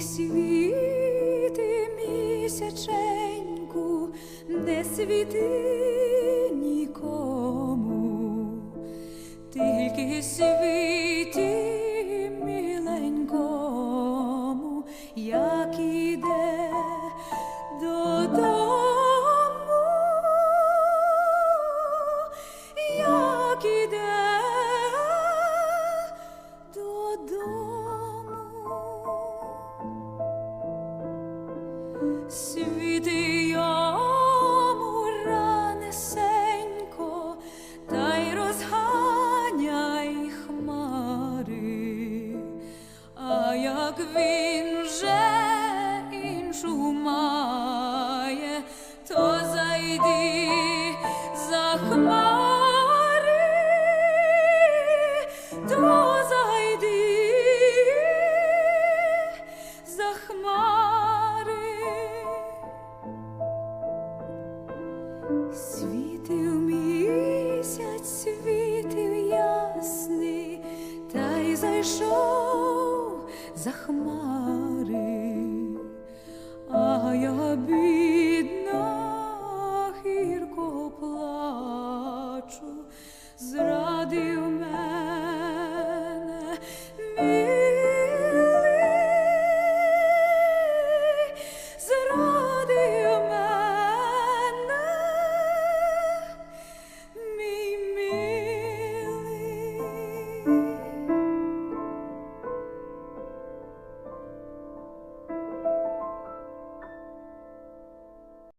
світи місяченьку, не світи Світи ранесенько, та й розганяй хмари, а як він вже іншу має, Світив місяць, світив ясний, та й зайшов за хмари.